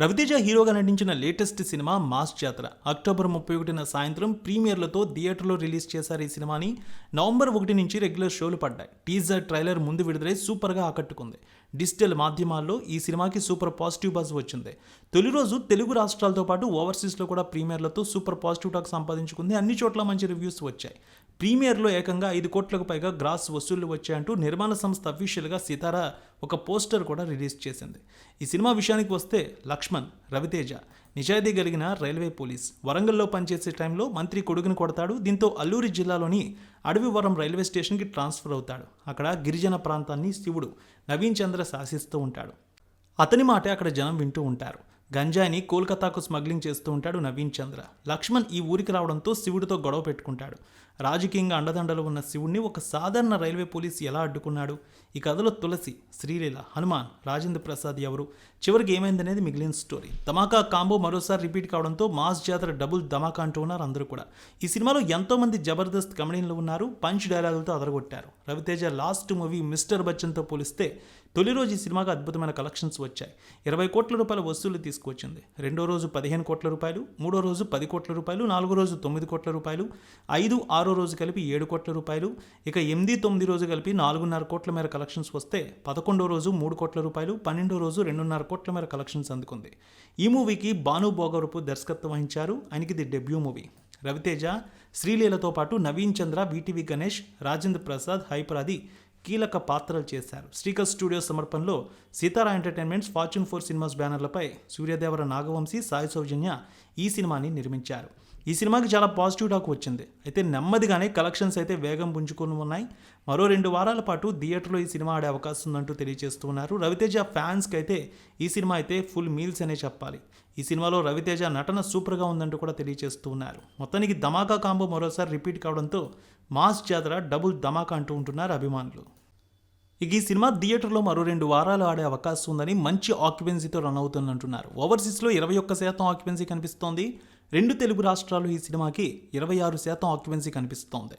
రవితేజ హీరోగా నటించిన latest cinema mass Jathara. October ముప్పై ఒకటిన సాయంత్రం ప్రీమియర్లతో థియేటర్లో రిలీజ్ చేశారు ఈ సినిమాని. నవంబర్ ఒకటి నుంచి రెగ్యులర్ షోలు పడ్డాయి. టీజర్ ట్రైలర్ ముందు విడుదలై సూపర్గా ఆకట్టుకుంది. డిజిటల్ మాధ్యమాల్లో ఈ సినిమాకి సూపర్ పాజిటివ్ బజ్ వచ్చింది. తొలి రోజు తెలుగు రాష్ట్రాలతో పాటు ఓవర్సీస్లో కూడా ప్రీమియర్లతో సూపర్ పాజిటివ్ టాక్ సంపాదించుకుంది. అన్ని చోట్ల మంచి రివ్యూస్ వచ్చాయి. ప్రీమియర్లో ఏకంగా ఐదు కోట్లకు పైగా గ్రాస్ వసూళ్ళు వచ్చాయంటూ నిర్మాణ సంస్థ అఫీషియల్గా సితారా ఒక పోస్టర్ కూడా రిలీజ్ చేసింది. ఈ సినిమా విషయానికి వస్తే లక్ష్మణ్ రవితేజ నిజాయితీ కలిగిన రైల్వే పోలీస్. వరంగల్లో పనిచేసే టైంలో మంత్రి కొడుకుని కొడతాడు. దీంతో అల్లూరి జిల్లాలోని అడవివరం రైల్వే స్టేషన్కి ట్రాన్స్ఫర్ అవుతాడు. అక్కడ గిరిజన ప్రాంతాన్ని శివుడు నవీన్ చంద్ర శాసిస్తూ ఉంటాడు. అతని మాటే అక్కడ జనం వింటూ ఉంటారు. గంజాయిని కోల్కతాకు స్మగ్లింగ్ చేస్తూ ఉంటాడు నవీన్ చంద్ర. లక్ష్మణ్ ఈ ఊరికి రావడంతో శివుడితో గొడవ పెట్టుకుంటాడు. రాజకీయంగా అండదండలు ఉన్న శివుడిని ఒక సాధారణ రైల్వే పోలీస్ ఎలా అడ్డుకున్నాడు? ఈ కథలో తులసి శ్రీలీల హనుమాన్ రాజేంద్ర ప్రసాద్ ఎవరు? చివరికి ఏమైందనేది మిగిలిన స్టోరీ. ధమాకా కాంబో మరోసారి రిపీట్ కావడంతో మాస్ జాతర డబుల్ ధమాకా అంటూ ఉన్నారు అందరూ కూడా. ఈ సినిమాలో ఎంతోమంది జబర్దస్త్ కమెడీన్లు ఉన్నారు పంచ్ డైలాగులతో అదరగొట్టారు. రవితేజ లాస్ట్ మూవీ మిస్టర్ బచ్చన్తో పోలిస్తే తొలి రోజు ఈ సినిమాకి అద్భుతమైన కలెక్షన్స్ వచ్చాయి. ఇరవై కోట్ల రూపాయల వసూలు తీసుకొచ్చింది రెండో రోజు పదిహేను కోట్ల రూపాయలు మూడో రోజు పది కోట్ల రూపాయలు నాలుగో రోజు తొమ్మిది కోట్ల రూపాయలు ఐదు ఆరో రోజు కలిపి ఏడు కోట్ల రూపాయలు ఇక ఎనిమిది తొమ్మిది రోజు కలిపి నాలుగున్నర కోట్ల మేర కలెక్షన్స్ వస్తే పదకొండో రోజు మూడు కోట్ల రూపాయలు పన్నెండో రోజు రెండున్నర కోట్ల మేర కలెక్షన్స్ అందుకుంది. ఈ మూవీకి భాను భోగవరపు దర్శకత్వం వహించారు. ఆయనకి ఇది డెబ్యూ మూవీ. రవితేజ శ్రీలీలతో పాటు నవీన్ చంద్ర బీటీవీ గణేష్ రాజేంద్ర ప్రసాద్ హైపరాది కీలక పాత్రలు చేశారు. శ్రీకర్ స్టూడియో సమర్పణలో Sithara entertainments fortune four cinemas బ్యానర్లపై Suryadevara Nagavamsi Sai Soujanya ఈ సినిమాని నిర్మించారు. ఈ సినిమాకి చాలా పాజిటివ్ టాక్ వచ్చింది. అయితే నెమ్మదిగానే కలెక్షన్స్ అయితే వేగం పుంజుకొని ఉన్నాయి మరో రెండు వారాల పాటు థియేటర్లో ఈ సినిమా ఆడే అవకాశం ఉందంటూ తెలియజేస్తున్నారు. రవితేజ ఫ్యాన్స్కి అయితే ఈ సినిమా అయితే ఫుల్ మీల్స్ అనే చెప్పాలి. ఈ సినిమాలో రవితేజ నటన సూపర్గా ఉందంటూ కూడా తెలియజేస్తూ ఉన్నారు మొత్తానికి ధమాకా కాంబో మరోసారి రిపీట్ కావడంతో మాస్ జాతర డబుల్ ధమాకా అంటూ ఉంటున్నారు అభిమానులు. ఇక ఈ సినిమా థియేటర్లో మరో రెండు వారాలు ఆడే అవకాశం ఉందని మంచి ఆక్యుపెన్సీతో రన్ అవుతుందంటున్నారు. ఓవర్సీస్లో ఇరవై ఒక్క శాతం ఆక్యుపెన్సీ కనిపిస్తోంది. రెండు తెలుగు రాష్ట్రాలు ఈ సినిమాకి ఇరవై ఆరు శాతం ఆక్యుపెన్సీ కనిపిస్తోంది.